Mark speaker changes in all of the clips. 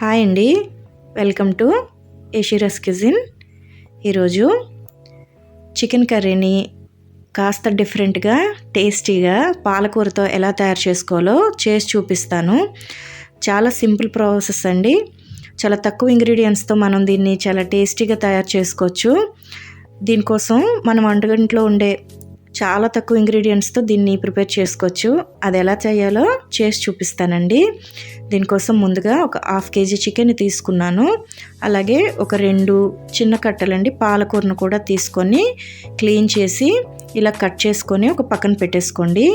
Speaker 1: Hi అండి. Welcome to ఏషిరస్ kitchen. ఈరోజు చికెన్ కర్రీని కాస్త డిఫరెంట్గా టేస్టీగా పాలకూరతో ఎలా తయారు చేసుకోవాలో చేసి చూపిస్తాను. చాలా సింపుల్ ప్రాసెస్ అండి. చాలా తక్కువ ఇంగ్రీడియంట్స్తో మనం దీన్ని చాలా టేస్టీగా తయారు చేసుకోవచ్చు. దీనికోసం మనం వంటగంట్లో ఉండే చాలా తక్కువ ఇంగ్రీడియంట్స్తో దీన్ని ప్రిపేర్ చేసుకోవచ్చు. అది ఎలా చేయాలో చేసి చూపిస్తానండి. దీనికోసం ముందుగా ఒక హాఫ్ కేజీ చికెన్ తీసుకున్నాను. అలాగే ఒక రెండు చిన్న కట్టలండి పాలకూరను కూడా తీసుకొని క్లీన్ చేసి ఇలా కట్ చేసుకొని ఒక పక్కన పెట్టేసుకోండి.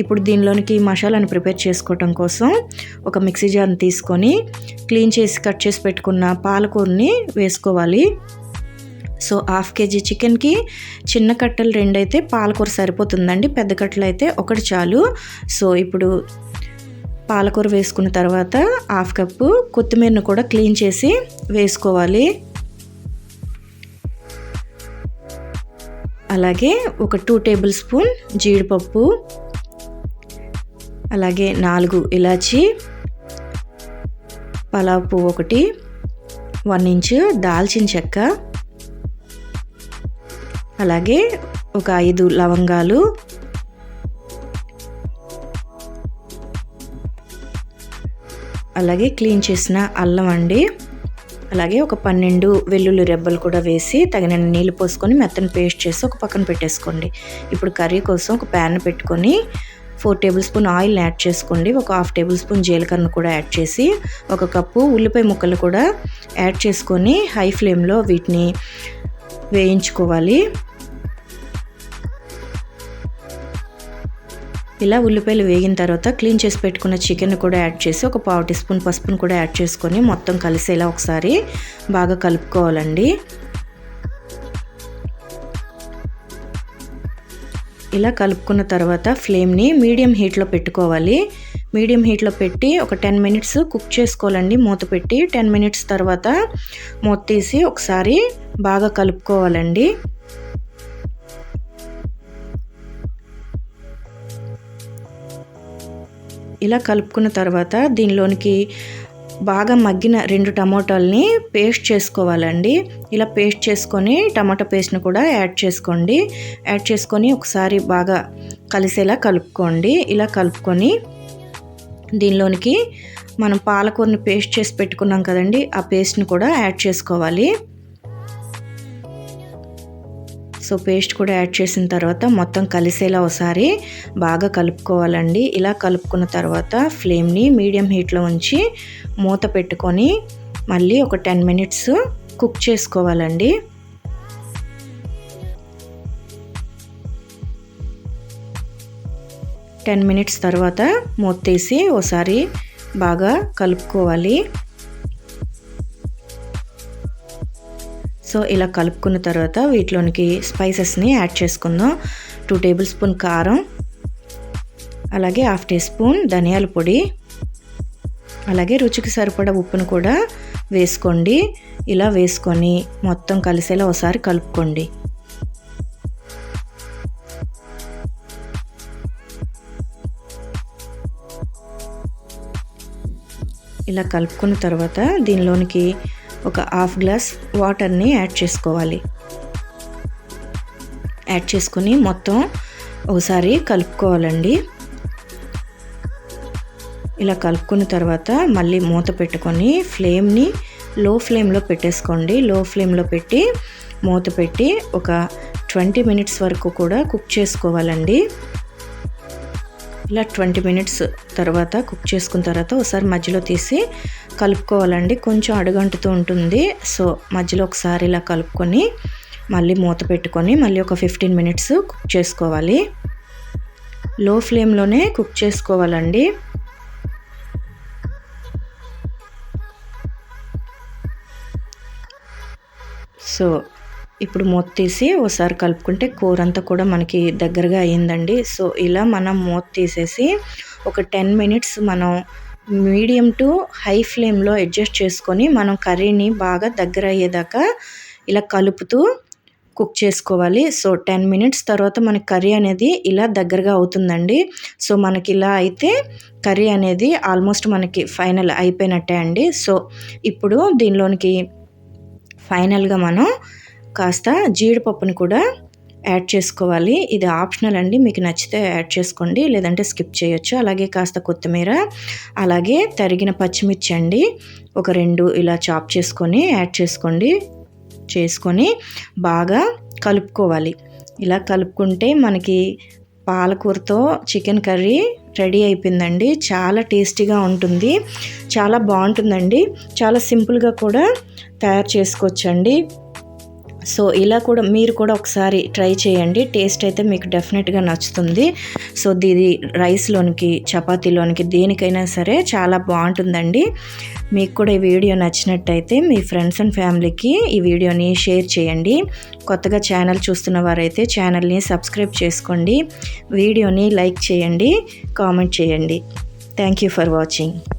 Speaker 1: ఇప్పుడు దీనిలోనికి మసాలాను ప్రిపేర్ చేసుకోవటం కోసం ఒక మిక్సీ జార్ని తీసుకొని క్లీన్ చేసి కట్ చేసి పెట్టుకున్న పాలకూరని వేసుకోవాలి. సో హాఫ్ కేజీ చికెన్కి చిన్న కట్టలు రెండు అయితే పాలకూర సరిపోతుందండి పెద్ద కట్టలు అయితే ఒకటి చాలు. సో ఇప్పుడు పాలకూర వేసుకున్న తర్వాత హాఫ్ కప్పు కొత్తిమీరను కూడా క్లీన్ చేసి వేసుకోవాలి. అలాగే ఒక టూ టేబుల్ స్పూన్ జీడిపప్పు అలాగే నాలుగు ఇలాచి పలావ్ పువ్వు ఒకటి వన్ ఇంచు దాల్చిన చెక్క అలాగే ఒక ఐదు లవంగాలు. అలాగే క్లీన్ చేసిన అల్లం అండి. అలాగే ఒక పన్నెండు వెల్లుల్లి రెబ్బలు కూడా వేసి తగిన నీళ్ళు పోసుకొని మెత్తని పేస్ట్ చేసి ఒక పక్కన పెట్టేసుకోండి. ఇప్పుడు కర్రీ కోసం ఒక ప్యాన్ పెట్టుకొని four tablespoon oil add చేసుకోండి. ఒక హాఫ్ టేబుల్ స్పూన్ జీలకర్రను కూడా యాడ్ చేసి ఒక కప్పు ఉల్లిపాయ ముక్కలు కూడా యాడ్ చేసుకొని హై ఫ్లేమ్లో వీటిని వేయించుకోవాలి. ఇలా ఉల్లిపాయలు వేగిన తర్వాత క్లీన్ చేసి పెట్టుకున్న చికెన్ కూడా యాడ్ చేసి ఒక పావు టీ స్పూన్ పసుపును కూడా యాడ్ చేసుకొని మొత్తం కలిసేలా ఒకసారి బాగా కలుపుకోవాలండి. ఇలా కలుపుకున్న తర్వాత ఫ్లేమ్ని మీడియం హీట్లో పెట్టుకోవాలి. మీడియం హీట్లో పెట్టి ఒక టెన్ మినిట్స్ కుక్ చేసుకోవాలండి. మూత పెట్టి టెన్ మినిట్స్ తర్వాత మూత తీసి ఒకసారి బాగా కలుపుకోవాలండి. ఇలా కలుపుకున్న తర్వాత దీనిలోనికి బాగా మగ్గిన రెండు టమాటాలని పేస్ట్ చేసుకోవాలండి. ఇలా పేస్ట్ చేసుకొని టమాటా పేస్ట్ని కూడా యాడ్ చేసుకోండి. యాడ్ చేసుకొని ఒకసారి బాగా కలిసేలా కలుపుకోండి. ఇలా కలుపుకొని దీనిలోనికి మనం పాలకూరని పేస్ట్ చేసి పెట్టుకున్నాం కదండి ఆ పేస్ట్ని కూడా యాడ్ చేసుకోవాలి. సో పేస్ట్ కూడా యాడ్ చేసిన తర్వాత మొత్తం కలిసేలా ఒకసారి బాగా కలుపుకోవాలండి. ఇలా కలుపుకున్న తర్వాత ఫ్లేమ్ని మీడియం హీట్లో ఉంచి మూత పెట్టుకొని మళ్ళీ ఒక టెన్ మినిట్స్ కుక్ చేసుకోవాలండి. టెన్ మినిట్స్ తర్వాత మూత తీసి ఒకసారి బాగా కలుపుకోవాలి. సో ఇలా కలుపుకున్న తర్వాత వీటిలోనికి స్పైసెస్ని యాడ్ చేసుకుందాం. టూ టేబుల్ స్పూన్ కారం అలాగే హాఫ్ టీ స్పూన్ ధనియాల పొడి అలాగే రుచికి సరిపడా ఉప్పును కూడా వేసుకోండి. ఇలా వేసుకొని మొత్తం కలిసేలా ఒకసారి కలుపుకోండి. ఇలా కలుపుకున్న తర్వాత దీనిలోనికి ఒక హాఫ్ గ్లాస్ వాటర్ని యాడ్ చేసుకోవాలి. యాడ్ చేసుకుని మొత్తం ఒకసారి కలుపుకోవాలండి. ఇలా కలుపుకున్న తర్వాత మళ్ళీ మూత పెట్టుకొని ఫ్లేమ్ని లో ఫ్లేమ్లో పెట్టేసుకోండి. లో ఫ్లేమ్లో పెట్టి మూత పెట్టి ఒక ట్వంటీ మినిట్స్ వరకు కూడా కుక్ చేసుకోవాలండి. ఇలా ట్వంటీ మినిట్స్ తర్వాత కుక్ చేసుకున్న తర్వాత ఒకసారి మధ్యలో తీసి కలుపుకోవాలండి. కొంచెం అడుగంటుతూ ఉంటుంది. సో మధ్యలో ఒకసారి ఇలా కలుపుకొని మళ్ళీ మూత పెట్టుకొని మళ్ళీ ఒక ఫిఫ్టీన్ మినిట్స్ కుక్ చేసుకోవాలి. లో ఫ్లేమ్లోనే కుక్ చేసుకోవాలండి. సో ఇప్పుడు మూత తీసి ఒకసారి కలుపుకుంటే కూర అంతా కూడా మనకి దగ్గరగా అయ్యిందండి. సో ఇలా మనం మూత తీసేసి ఒక టెన్ మినిట్స్ మనం మీడియం టు హై ఫ్లేమ్లో అడ్జస్ట్ చేసుకొని మనం కర్రీని బాగా దగ్గర అయ్యేదాకా ఇలా కలుపుతూ కుక్ చేసుకోవాలి. సో టెన్ మినిట్స్ తర్వాత మనకి కర్రీ అనేది ఇలా దగ్గరగా అవుతుందండి. సో మనకి ఇలా అయితే కర్రీ అనేది ఆల్మోస్ట్ మనకి ఫైనల్ అయిపోయినట్టే అండి. సో ఇప్పుడు దీనిలోనికి ఫైనల్గా మనం కాస్త జీడిపప్పుని కూడా యాడ్ చేసుకోవాలి. ఇది ఆప్షనల్ అండి. మీకు నచ్చితే యాడ్ చేసుకోండి. లేదంటే స్కిప్ చేయొచ్చు. అలాగే కాస్త కొత్తిమీర అలాగే తరిగిన పచ్చిమిర్చి అండి. ఒక రెండు ఇలా చాప్ చేసుకొని యాడ్ చేసుకోండి. చేసుకొని బాగా కలుపుకోవాలి. ఇలా కలుపుకుంటే మనకి పాలకూరతో చికెన్ కర్రీ రెడీ అయిపోయిందండి. చాలా టేస్టీగా ఉంటుంది. చాలా బాగుంటుందండి. చాలా సింపుల్గా కూడా తయారు చేసుకోవచ్చండి. సో ఇలా కూడా మీరు కూడా ఒకసారి ట్రై చేయండి. టేస్ట్ అయితే మీకు డెఫినెట్గా నచ్చుతుంది. సో దీది రైస్లోనికి చపాతీలోనికి దేనికైనా సరే చాలా బాగుంటుందండి. మీకు కూడా ఈ వీడియో నచ్చినట్టయితే మీ ఫ్రెండ్స్ అండ్ ఫ్యామిలీకి ఈ వీడియోని షేర్ చేయండి. కొత్తగా ఛానల్ చూస్తున్న వారైతే ఛానల్ని సబ్స్క్రైబ్ చేసుకోండి. వీడియోని లైక్ చేయండి కామెంట్ చేయండి. Thank you for watching.